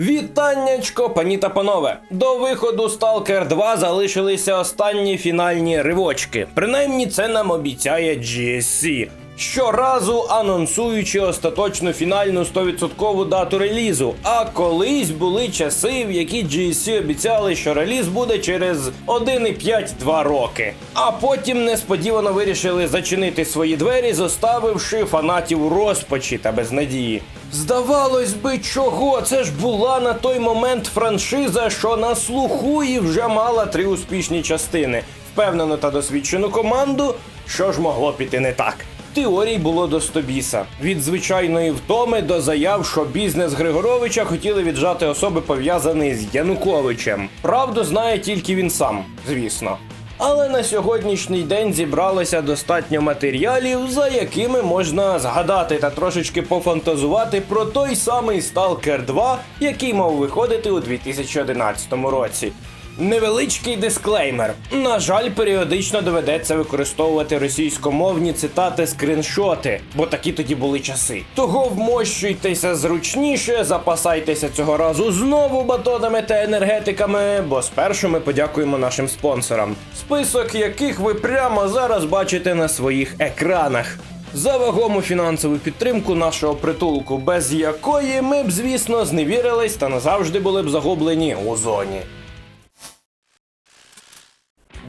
Вітаннячко, пані та панове! До виходу Stalker 2 залишилися останні фінальні ривочки. Принаймні, це нам обіцяє GSC. Щоразу анонсуючи остаточну фінальну 100% дату релізу. А колись були часи, в які GSC обіцяли, що реліз буде через 1,5-2 роки. А потім несподівано вирішили зачинити свої двері, зоставивши фанатів розпачі та безнадії. Здавалось би, чого? Це ж була на той момент франшиза, що на слуху і вже мала три успішні частини. Впевнену та досвідчену команду, що ж могло піти не так. Теорій було до стобіса. Від звичайної втоми до заяв, що бізнес Григоровича хотіли віджати особи пов'язані з Януковичем. Правду знає тільки він сам, звісно. Але на сьогоднішній день зібралося достатньо матеріалів, за якими можна згадати та трошечки пофантазувати про той самий Stalker 2, який мав виходити у 2011 році. Невеличкий дисклеймер. На жаль, періодично доведеться використовувати російськомовні цитати скріншоти, бо такі тоді були часи. Того вмощуйтеся зручніше, запасайтеся цього разу знову батонами та енергетиками, бо спершу ми подякуємо нашим спонсорам, список яких ви прямо зараз бачите на своїх екранах. За вагому фінансову підтримку нашого притулку, без якої ми б, звісно, зневірились та назавжди були б загублені у зоні.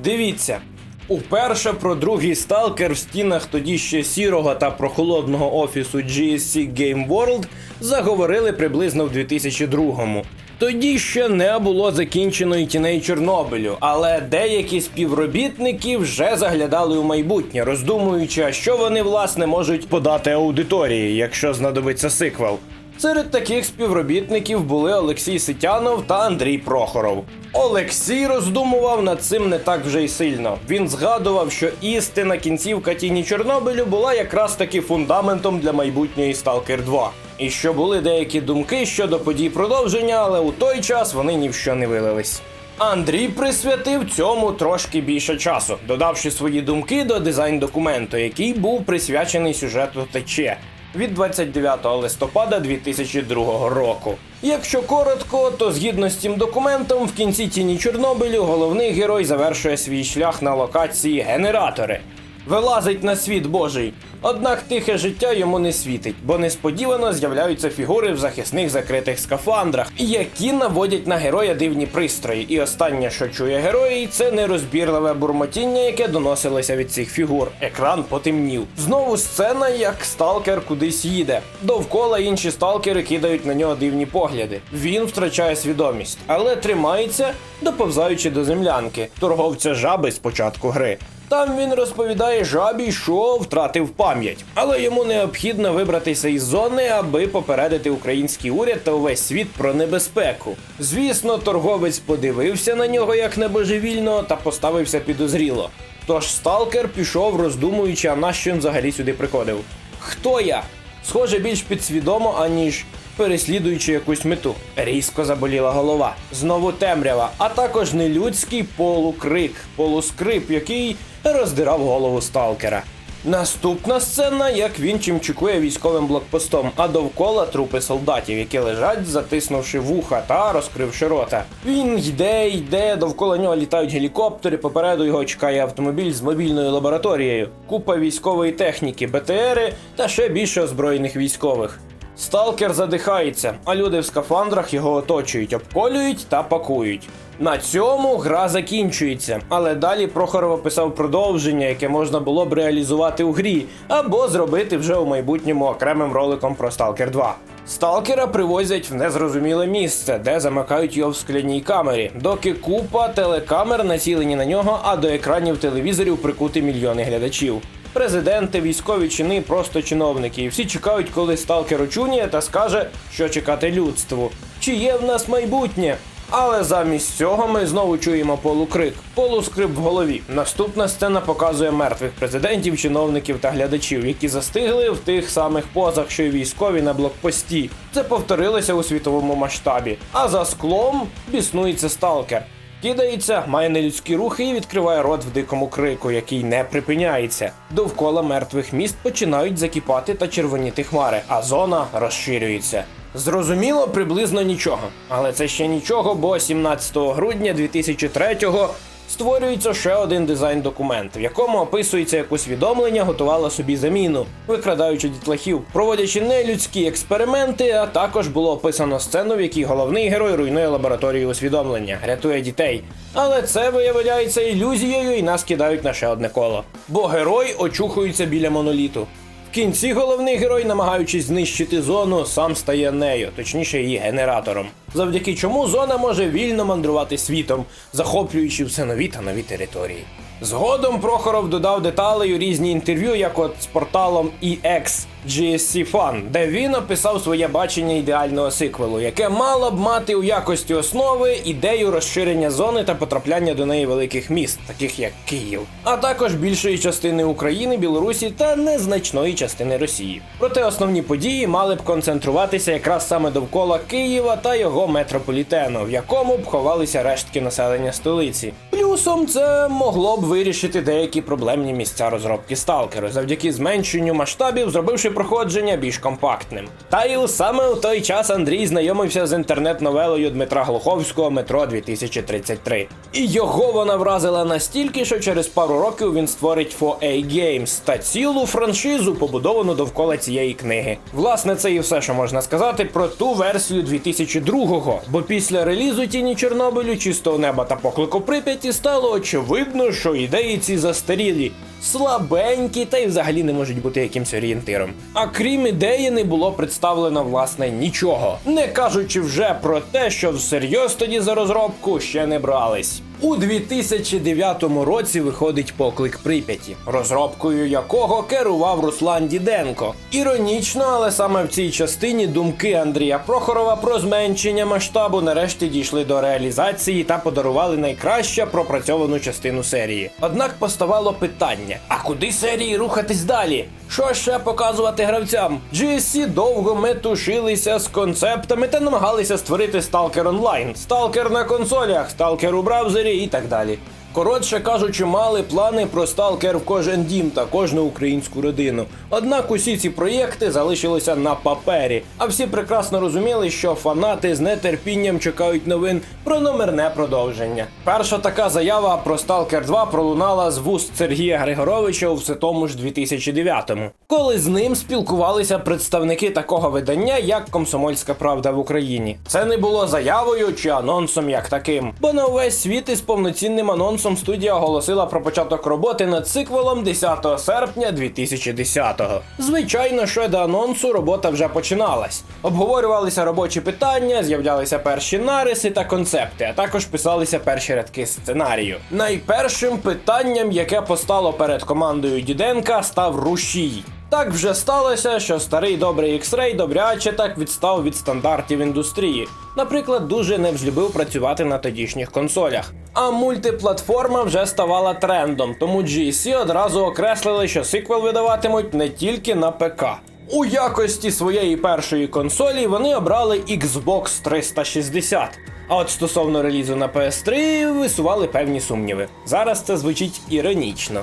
Дивіться. Уперше про другий сталкер в стінах тоді ще сірого та прохолодного офісу GSC Game World заговорили приблизно в 2002-му. Тоді ще не було закінчено і тіней Чорнобилю, але деякі співробітники вже заглядали у майбутнє, роздумуючи, а що вони власне можуть подати аудиторії, якщо знадобиться сиквел. Серед таких співробітників були Олексій Ситянов та Андрій Прохоров. Олексій роздумував над цим не так вже й сильно. Він згадував, що істина кінцівка тіні Чорнобилю була якраз таки фундаментом для майбутньої Stalker 2. І що були деякі думки щодо подій продовження, але у той час вони ні в що не вилились. Андрій присвятив цьому трошки більше часу, додавши свої думки до дизайн документу, який був присвячений сюжету тече від 29 листопада 2002 року. Якщо коротко, то згідно з цим документом, в кінці тіні Чорнобилю головний герой завершує свій шлях на локації генератори. Вилазить на світ Божий. Однак тихе життя йому не світить, бо несподівано з'являються фігури в захисних закритих скафандрах, які наводять на героя дивні пристрої. І останнє, що чує герой, це нерозбірливе бурмотіння, яке доносилося від цих фігур. Екран потемнів. Знову сцена, як сталкер кудись їде. Довкола інші сталкери кидають на нього дивні погляди. Він втрачає свідомість, але тримається, доповзаючи до землянки, торговця жаби з початку гри. Там він розповідає жабі, що втратив пам'ять, але йому необхідно вибратися із зони, аби попередити український уряд та увесь світ про небезпеку. Звісно, торговець подивився на нього як на божевільного та поставився підозріло. Тож сталкер пішов, роздумуючи, а на що він взагалі сюди приходив. Хто я? Схоже, більш підсвідомо, аніж переслідуючи якусь мету. Різко заболіла голова. Знову темрява, а також нелюдський полукрик, полускрип, який роздирав голову сталкера. Наступна сцена, як він чимчикує військовим блокпостом, а довкола трупи солдатів, які лежать, затиснувши вуха та розкривши рота. Він йде, йде, довкола нього літають гелікоптери. Попереду його чекає автомобіль з мобільною лабораторією, купа військової техніки, БТРи та ще більше озброєних військових. Сталкер задихається, а люди в скафандрах його оточують, обколюють та пакують. На цьому гра закінчується, але далі Прохоров описав продовження, яке можна було б реалізувати у грі, або зробити вже у майбутньому окремим роликом про Stalker 2. Сталкера привозять в незрозуміле місце, де замикають його в скляній камері, доки купа телекамер націлені на нього, а до екранів телевізорів прикути мільйони глядачів. Президенти, військові чини, просто чиновники. І всі чекають, коли сталкер очуніє та скаже, що чекати людству. Чи є в нас майбутнє? Але замість цього ми знову чуємо полукрик, полускрип в голові. Наступна сцена показує мертвих президентів, чиновників та глядачів, які застигли в тих самих позах, що й військові на блокпості. Це повторилося у світовому масштабі. А за склом біснується сталкер. Кидається, має нелюдські рухи і відкриває рот в дикому крику, який не припиняється. Довкола мертвих міст починають закіпати та червоніти хмари, а зона розширюється. Зрозуміло, приблизно нічого. Але це ще нічого, бо 17 грудня 2003-го створюється ще один дизайн-документ, в якому описується, як усвідомлення готувало собі заміну, викрадаючи дітлахів, проводячи нелюдські експерименти, а також було описано сцену, в якій головний герой руйнує лабораторію усвідомлення, рятує дітей. Але це виявляється ілюзією і нас кидають на ще одне коло. Бо герой очухується біля моноліту. В кінці головний герой, намагаючись знищити зону, сам стає нею, точніше її генератором. Завдяки чому зона може вільно мандрувати світом, захоплюючи все нові та нові території. Згодом Прохоров додав деталей у різні інтерв'ю, як от з порталом EX GSC Fan, де він описав своє бачення ідеального сиквелу, яке мало б мати у якості основи ідею розширення зони та потрапляння до неї великих міст, таких як Київ, а також більшої частини України, Білорусі та незначної частини Росії. Проте основні події мали б концентруватися якраз саме довкола Києва та його метрополітену, в якому б ховалися рештки населення столиці. Плюсом це могло б вирішити деякі проблемні місця розробки сталкеру завдяки зменшенню масштабів, зробивши проходження більш компактним. Та й саме у той час Андрій знайомився з інтернет-новелою Дмитра Глуховського Метро 2033. І його вона вразила настільки, що через пару років він створить 4A Games та цілу франшизу, побудовану довкола цієї книги. Власне, це і все, що можна сказати про ту версію 2002-го, бо після релізу тіні Чорнобилю, чистого неба та поклику Прип'яті стало очевидно, що ідеї ці застарілі. Слабенькі та й взагалі не можуть бути якимсь орієнтиром. А крім ідеї, не було представлено власне нічого, не кажучи вже про те, що всерйоз тоді за розробку ще не брались. У 2009 році виходить поклик Прип'яті, розробкою якого керував Руслан Діденко. Іронічно, але саме в цій частині думки Андрія Прохорова про зменшення масштабу нарешті дійшли до реалізації та подарували найкраще пропрацьовану частину серії. Однак поставало питання: а куди серії рухатись далі? Що ще показувати гравцям? GSC довго метушилися з концептами та намагалися створити Stalker Online, Stalker на консолях, Stalker у браузері і так далі. Коротше кажучи, мали плани про сталкер в кожен дім та кожну українську родину. Однак усі ці проєкти залишилися на папері, а всі прекрасно розуміли, що фанати з нетерпінням чекають новин про номерне продовження. Перша така заява про Stalker 2 пролунала з вуст Сергія Григоровича у все тому ж 2009-му, коли з ним спілкувалися представники такого видання, як Комсомольська Правда в Україні. Це не було заявою чи анонсом як таким, бо на увесь світ із повноцінним анонсом студія оголосила про початок роботи над сиквелом 10 серпня 2010-го. Звичайно, що до анонсу робота вже починалась. Обговорювалися робочі питання, з'являлися перші нариси та концепти, а також писалися перші рядки сценарію. Найпершим питанням, яке постало перед командою Діденка, став рушій. Так вже сталося, що старий добрий X-Ray добряче так відстав від стандартів індустрії. Наприклад, дуже не взлюбив працювати на тодішніх консолях. А мультиплатформа вже ставала трендом, тому GSC одразу окреслили, що сиквел видаватимуть не тільки на ПК. У якості своєї першої консолі вони обрали Xbox 360. А от стосовно релізу на PS3 висували певні сумніви. Зараз це звучить іронічно.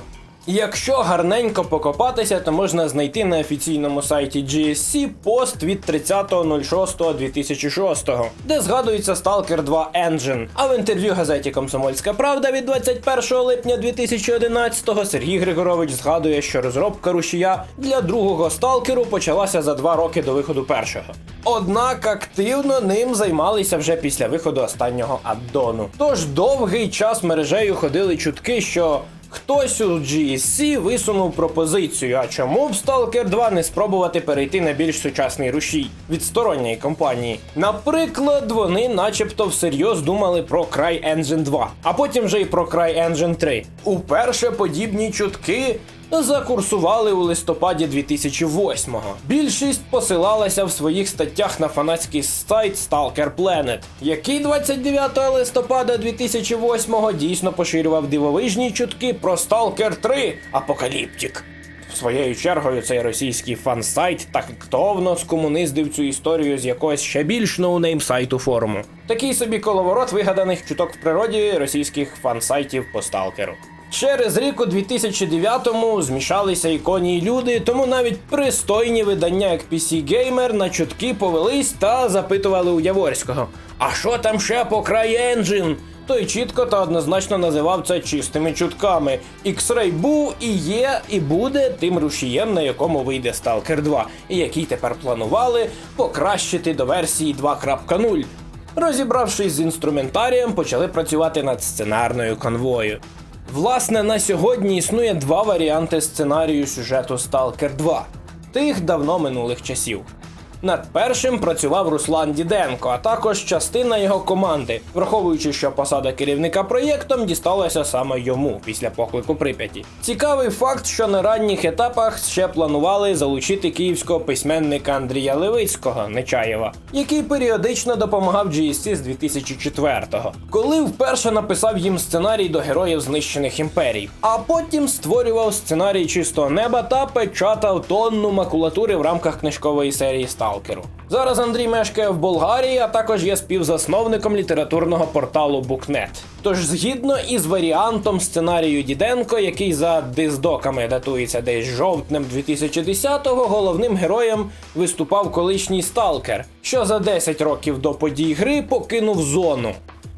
Якщо гарненько покопатися, то можна знайти на офіційному сайті GSC пост від 30.06.2006, де згадується Stalker 2 Engine. А в інтерв'ю газеті Комсомольська Правда від 21 липня 2011-го Сергій Григорович згадує, що розробка рушія для другого сталкеру почалася за два роки до виходу першого. Однак активно ним займалися вже після виходу останнього аддону. Тож довгий час мережею ходили чутки, що Хтось у GSC висунув пропозицію, а чому б Stalker 2 не спробувати перейти на більш сучасний рушій від сторонньої компанії. Наприклад, вони начебто всерйоз думали про CryEngine 2, а потім вже й про CryEngine 3. Уперше подібні чутки закурсували у листопаді 2008-го. Більшість посилалася в своїх статтях на фанатський сайт Stalker Planet, який 29 листопада 2008-го дійсно поширював дивовижні чутки про Stalker 3 Апокаліптік. Своєю чергою цей російський фан-сайт тактовно скомуниздив цю історію з якогось ще більш ноунейм сайту форуму. Такий собі коловорот вигаданих чуток в природі російських фан-сайтів по сталкеру. Через рік у 2009-му змішалися іконі й люди, тому навіть пристойні видання, як PC Gamer, на чутки повелись та запитували у Яворського: А що там ще по CryEngine? Той чітко та однозначно називав це чистими чутками. X-Ray був і є, і буде тим рушієм, на якому вийде Stalker 2, і який тепер планували покращити до версії 2.0. Розібравшись з інструментарієм, почали працювати над сценарною конвою. Власне, на сьогодні існує два варіанти сценарію сюжету Stalker 2, тих давно минулих часів. Над першим працював Руслан Діденко, а також частина його команди, враховуючи, що посада керівника проєктом дісталася саме йому після поклику Прип'яті. Цікавий факт, що на ранніх етапах ще планували залучити київського письменника Андрія Левицького Нечаєва, який періодично допомагав GSC з 2004-го, коли вперше написав їм сценарій до героїв знищених імперій, а потім створював сценарій чистого неба та печатав тонну макулатури в рамках книжкової серії Сталкеру. Зараз Андрій мешкає в Болгарії, а також є співзасновником літературного порталу Букнет. Тож, згідно із варіантом сценарію Діденко, який за диздоками датується десь жовтнем 2010-го, головним героєм виступав колишній сталкер, що за 10 років до подій гри покинув зону.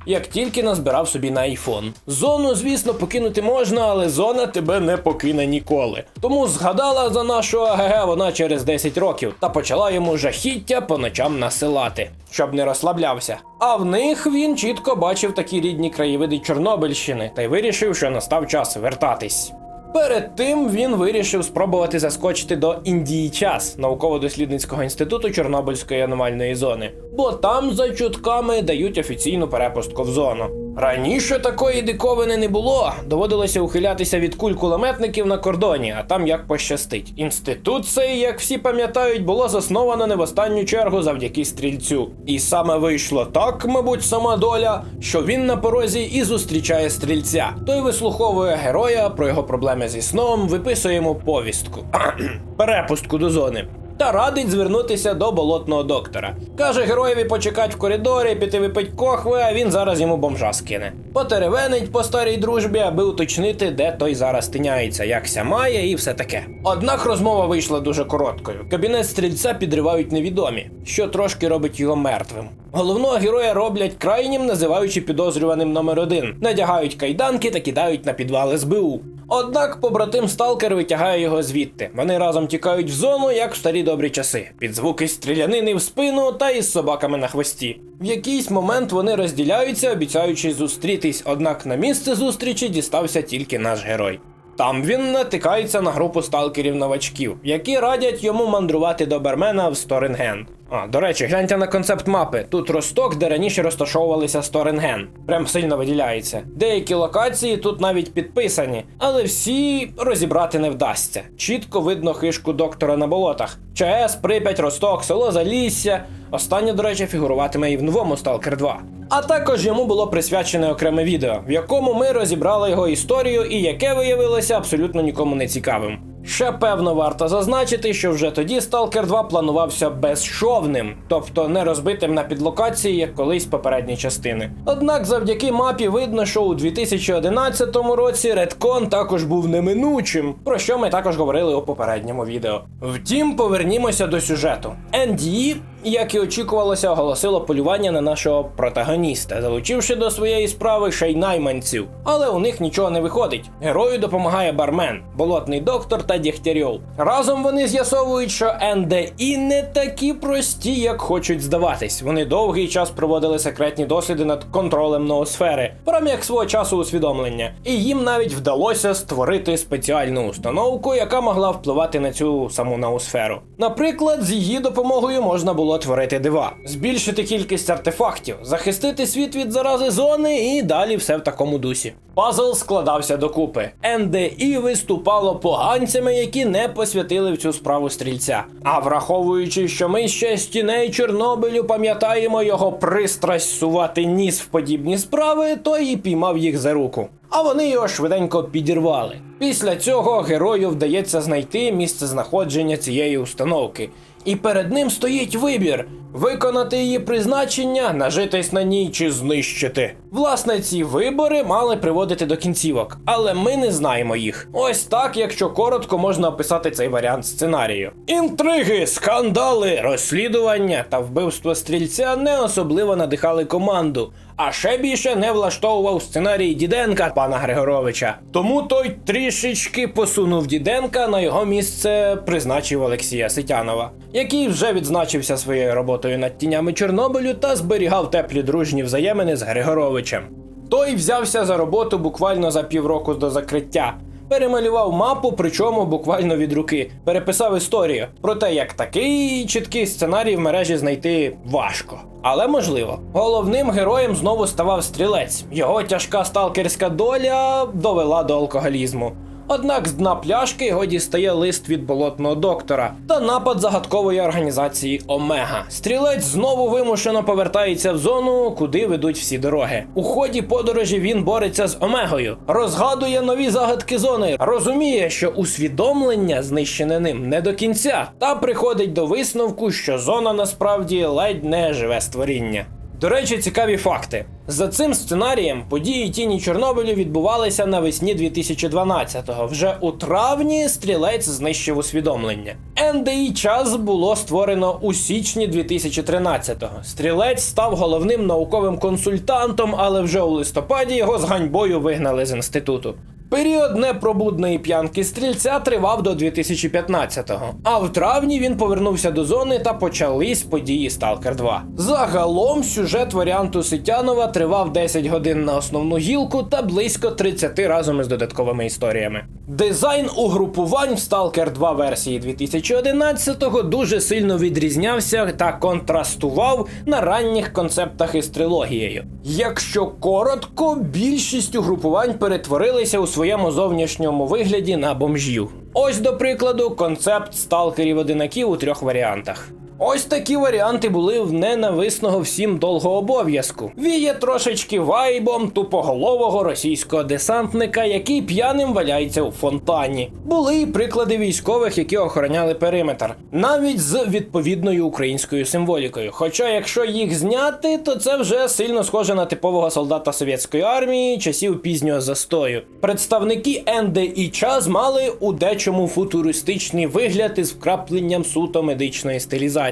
Як тільки назбирав собі на айфон. Зону, звісно, покинути можна, але зона тебе не покине ніколи. Тому згадала за нашу АГГ вона через 10 років та почала йому жахіття по ночам насилати, щоб не розслаблявся. А в них він чітко бачив такі рідні краєвиди Чорнобильщини та й вирішив, що настав час вертатись. Перед тим він вирішив спробувати заскочити до Індії час науково-дослідницького інституту Чорнобильської аномальної зони, бо там за чутками дають офіційну перепустку в зону. Раніше такої диковини не було. Доводилося ухилятися від куль кулеметників на кордоні, а там як пощастить. Інститут цей, як всі пам'ятають, було засновано не в останню чергу завдяки стрільцю. І саме вийшло так, мабуть, сама доля, що він на порозі і зустрічає стрільця. Той вислуховує героя про його проблеми зі сном, виписує йому повістку. Перепустку до зони. Та радить звернутися до болотного доктора. Каже героєві почекать в коридорі, піти випить кохви, а він зараз йому бомжа скине. Потеревенить по старій дружбі, аби уточнити, де той зараз тиняється, якся має і все таке. Однак розмова вийшла дуже короткою. Кабінет стрільця підривають невідомі, що трошки робить його мертвим. Головного героя роблять крайнім, називаючи підозрюваним номер один, надягають кайданки та кидають на підвал СБУ. Однак побратим Сталкер витягає його звідти. Вони разом тікають в зону, як в старі добрі часи, під звуки стрілянини в спину та із собаками на хвості. В якийсь момент вони розділяються, обіцяючи зустрітись, однак на місце зустрічі дістався тільки наш герой. Там він натикається на групу сталкерів-новачків, які радять йому мандрувати до Бермена в Сторінген. А, до речі, гляньте на концепт мапи. Тут росток, де раніше розташовувалися Сторінген. Прям сильно виділяється. Деякі локації тут навіть підписані, але всі розібрати не вдасться. Чітко видно хишку доктора на болотах. ЧАЕС, Прип'ять, Росток, село Залісся. Останнє, до речі, фігуруватиме і в новому Stalker 2. А також йому було присвячене окреме відео, в якому ми розібрали його історію і яке виявилося абсолютно нікому не цікавим. Ще певно варто зазначити, що вже тоді Stalker 2 планувався безшовним, тобто не розбитим на підлокації, як колись попередні частини. Однак завдяки мапі видно, що у 2011 році Redcon також був неминучим, про що ми також говорили у попередньому відео. Втім, повернімося до сюжету. NDE, як і очікувалося, оголосило полювання на нашого протагоніста, залучивши до своєї справи ще й найманців. Але у них нічого не виходить. Герою допомагає бармен, болотний доктор та Дєхтярьов. Разом вони з'ясовують, що НДІ не такі прості, як хочуть здаватись. Вони довгий час проводили секретні досліди над контролем ноосфери, прям як свого часу усвідомлення. І їм навіть вдалося створити спеціальну установку, яка могла впливати на цю саму ноосферу. Наприклад, з її допомогою можна було творити дива, збільшити кількість артефактів, захистити світ від зарази зони і далі все в такому дусі. Пазл складався докупи. НДІ виступало поганцями, які не посвятили в цю справу стрільця. А враховуючи, що ми ще з тіней Чорнобилю пам'ятаємо його пристрасть сувати ніс в подібні справи, то і піймав їх за руку. А вони його швиденько підірвали. Після цього герою вдається знайти місце знаходження цієї установки. І перед ним стоїть вибір: виконати її призначення, нажитись на ній чи знищити. Власне, ці вибори мали приводити до кінцівок, але ми не знаємо їх. Ось так, якщо коротко, можна описати цей варіант сценарію. Інтриги, скандали, розслідування та вбивство стрільця не особливо надихали команду. А ще більше не влаштовував сценарій Діденка пана Григоровича. Тому той трішечки посунув Діденка на його місце призначив Олексія Ситянова, який вже відзначився своєю роботою над тінями Чорнобилю та зберігав теплі дружні взаємини з Григоровичем. Той взявся за роботу буквально за півроку до закриття. Перемалював мапу, причому буквально від руки, переписав історію. про те, як такий чіткий сценарій в мережі знайти важко. Але можливо. Головним героєм знову ставав стрілець. Його тяжка сталкерська доля довела до алкоголізму. Однак з дна пляшки його дістає лист від болотного доктора та напад загадкової організації Омега. Стрілець знову вимушено повертається в зону, куди ведуть всі дороги. У ході подорожі він бореться з Омегою, розгадує нові загадки зони, розуміє, що усвідомлення знищене ним не до кінця, та приходить до висновку, що зона насправді ледь не живе створіння. До речі, цікаві факти. За цим сценарієм події тіні Чорнобилю відбувалися навесні 2012-го. Вже у травні стрілець знищив усвідомлення. НДІ час було створено у січні 2013-го. Стрілець став головним науковим консультантом, але вже у листопаді його з ганьбою вигнали з інституту. Період непробудної п'янки стрільця тривав до 2015-го, а в травні він повернувся до зони та почались події Сталкер 2. Загалом сюжет варіанту Ситянова тривав 10 годин на основну гілку та близько 30 разом із додатковими історіями. Дизайн угрупувань в Stalker 2 версії 2011-го дуже сильно відрізнявся та контрастував на ранніх концептах із трилогією. Якщо коротко, більшість угрупувань перетворилися у своєму зовнішньому вигляді на бомжів. Ось, до прикладу, концепт сталкерів одинаків у трьох варіантах. Ось такі варіанти були в ненависного всім довгого обов'язку. Віє трошечки вайбом тупоголового російського десантника, який п'яним валяється у фонтані. Були і приклади військових, які охороняли периметр, навіть з відповідною українською символікою. Хоча, якщо їх зняти, то це вже сильно схоже на типового солдата совєтської армії часів пізнього застою. Представники НД і час мали у дечому футуристичний вигляд із вкрапленням суто медичної стилізації.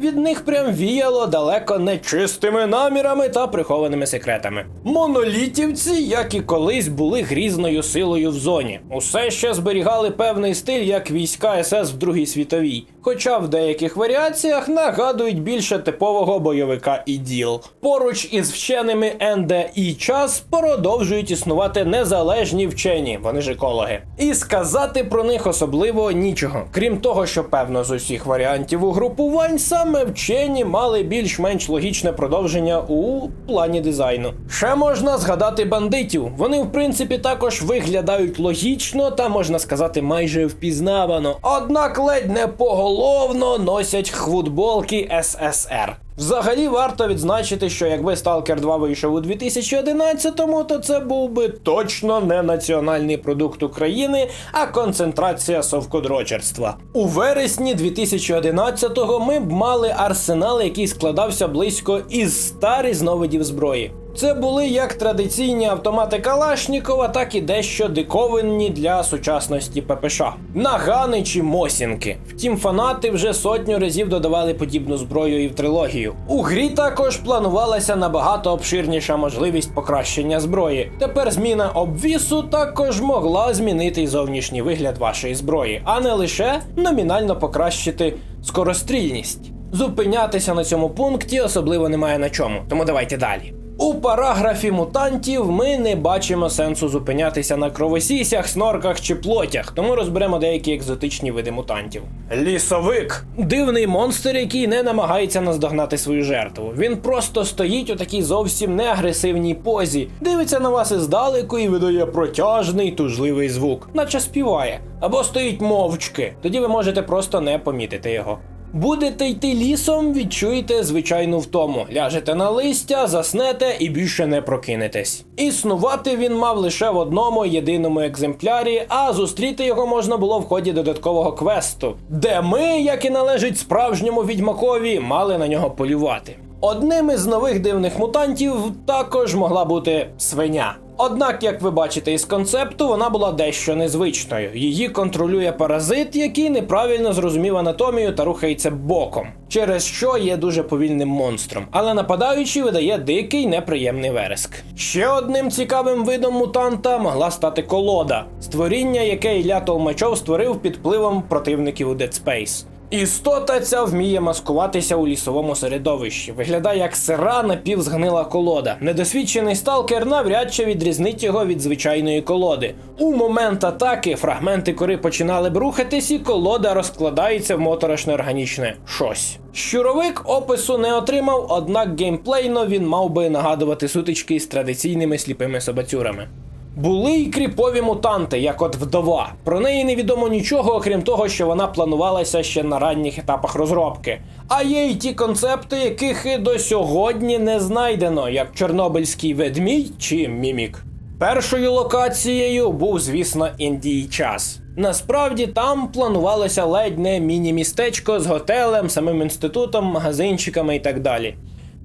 Від них прям віяло далеко не чистими намірами та прихованими секретами. Монолітівці, як і колись, були грізною силою в зоні. Усе ще зберігали певний стиль, як війська СС в Другій світовій. Хоча в деяких варіаціях нагадують більше типового бойовика іділ. Поруч із вченими НД і час продовжують існувати незалежні вчені, вони ж екологи. І сказати про них особливо нічого. Крім того, що певно з усіх варіантів угрупувань саме вчені мали більш-менш логічне продовження у плані дизайну. Ще можна згадати бандитів. Вони, в принципі, також виглядають логічно та можна сказати майже впізнавано. Однак ледь не поголовно носять футболки СССР. Взагалі варто відзначити, що якби Stalker 2 вийшов у 2011-му, то це був би точно не національний продукт України, а концентрація совкодрочерства. У вересні 2011-го ми б мали арсенал, який складався близько із ста різновидів зброї. Це були як традиційні автомати Калашнікова, так і дещо диковинні для сучасності ППШ. Нагани чи Мосінки. Втім, фанати вже сотню разів додавали подібну зброю і в трилогію. У грі також планувалася набагато обширніша можливість покращення зброї. Тепер зміна обвісу також могла змінити й зовнішній вигляд вашої зброї, а не лише номінально покращити скорострільність. Зупинятися на цьому пункті особливо немає на чому, тому давайте далі. У параграфі мутантів ми не бачимо сенсу зупинятися на кровосісях, снорках чи плотях, тому розберемо деякі екзотичні види мутантів. Лісовик дивний монстр, який не намагається наздогнати свою жертву. Він просто стоїть у такій зовсім не агресивній позі, дивиться на вас іздалеку і видає протяжний тужливий звук, наче співає, або стоїть мовчки. Тоді ви можете просто не помітити його. Будете йти лісом, відчуєте звичайну втому. Ляжете на листя, заснете і більше не прокинетесь. Існувати він мав лише в одному єдиному екземплярі, а зустріти його можна було в ході додаткового квесту, де ми, як і належить справжньому відьмакові, мали на нього полювати. Одним із нових дивних мутантів також могла бути свиня. Однак, як ви бачите із концепту, вона була дещо незвичною. Її контролює паразит, який неправильно зрозумів анатомію та рухається боком, через що є дуже повільним монстром. Але нападаючий видає дикий неприємний вереск. Ще одним цікавим видом мутанта могла стати колода, створіння, яке Ілля Толмачов створив під впливом противників у Dead Space. Істота ця вміє маскуватися у лісовому середовищі. Виглядає як сира напівзгнила колода. Недосвідчений сталкер навряд чи відрізнить його від звичайної колоди. У момент атаки фрагменти кори починали б рухатись, і колода розкладається в моторошне органічне щось. Щуровик опису не отримав, однак геймплейно він мав би нагадувати сутички з традиційними сліпими собацюрами. Були й кріпові мутанти, як от вдова. Про неї невідомо нічого, окрім того, що вона планувалася ще на ранніх етапах розробки. А є й ті концепти, яких і до сьогодні не знайдено, як Чорнобильський ведмідь чи мімік. Першою локацією був, звісно, Індій час. Насправді там планувалося ледь не міні-містечко з готелем, самим інститутом, магазинчиками і так далі.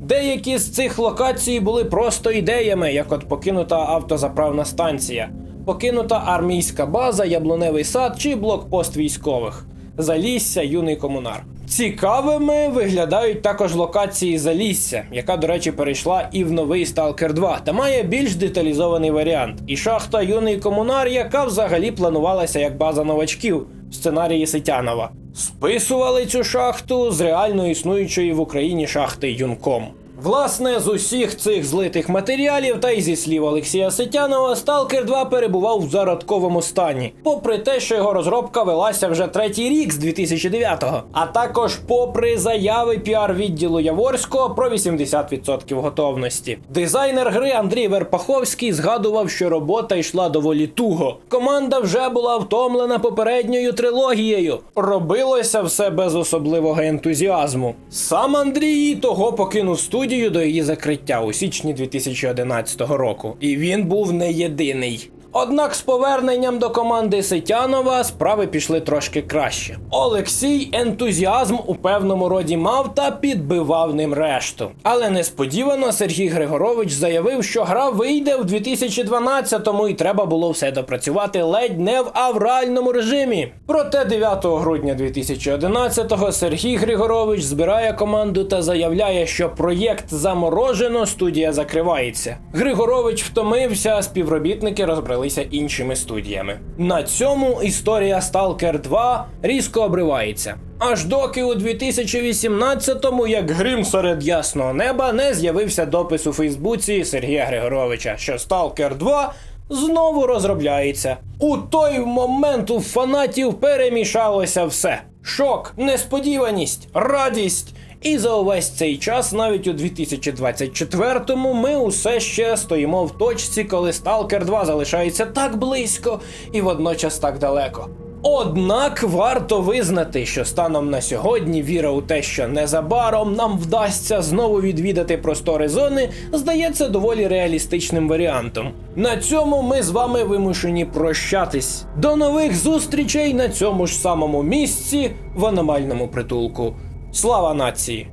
Деякі з цих локацій були просто ідеями, як от покинута автозаправна станція, покинута армійська база, яблуневий сад чи блокпост військових, Залісся, юний комунар. Цікавими виглядають також локації Залісся, яка, до речі, перейшла і в новий Stalker 2, та має більш деталізований варіант. І шахта юний комунар, яка взагалі планувалася як база новачків в сценарії Ситянова. Списували цю шахту з реально існуючої в Україні шахти Юнком. Власне, з усіх цих злитих матеріалів та й зі слів Олексія Сетянова, Stalker 2 перебував в зародковому стані, попри те, що його розробка велася вже третій рік з 2009-го, а також попри заяви піар-відділу Яворського про 80% готовності. Дизайнер гри Андрій Верпаховський згадував, що робота йшла доволі туго. Команда вже була втомлена попередньою трилогією. Робилося все без особливого ентузіазму. Сам Андрій того покинув студію до її закриття у січні 2011 року, і він був не єдиний. Однак з поверненням до команди Сетянова справи пішли трошки краще. Олексій ентузіазм у певному роді мав та підбивав ним решту. Але несподівано Сергій Григорович заявив, що гра вийде в 2012-му і треба було все допрацювати ледь не в авральному режимі. Проте 9 грудня 2011-го Сергій Григорович збирає команду та заявляє, що проєкт заморожено, студія закривається. Григорович втомився, співробітники розбралися іншими студіями. На цьому історія Stalker 2 різко обривається. Аж доки у 2018-му, як грим серед ясного неба, не з'явився допис у Фейсбуці Сергія Григоровича, що Stalker 2 знову розробляється. У той момент у фанатів перемішалося все: шок, несподіваність, радість. І за увесь цей час, навіть у 2024-му, ми усе ще стоїмо в точці, коли Stalker 2 залишається так близько і водночас так далеко. Однак варто визнати, що станом на сьогодні віра у те, що незабаром нам вдасться знову відвідати простори зони, здається доволі реалістичним варіантом. На цьому ми з вами вимушені прощатись. До нових зустрічей на цьому ж самому місці в аномальному притулку. Слава нації!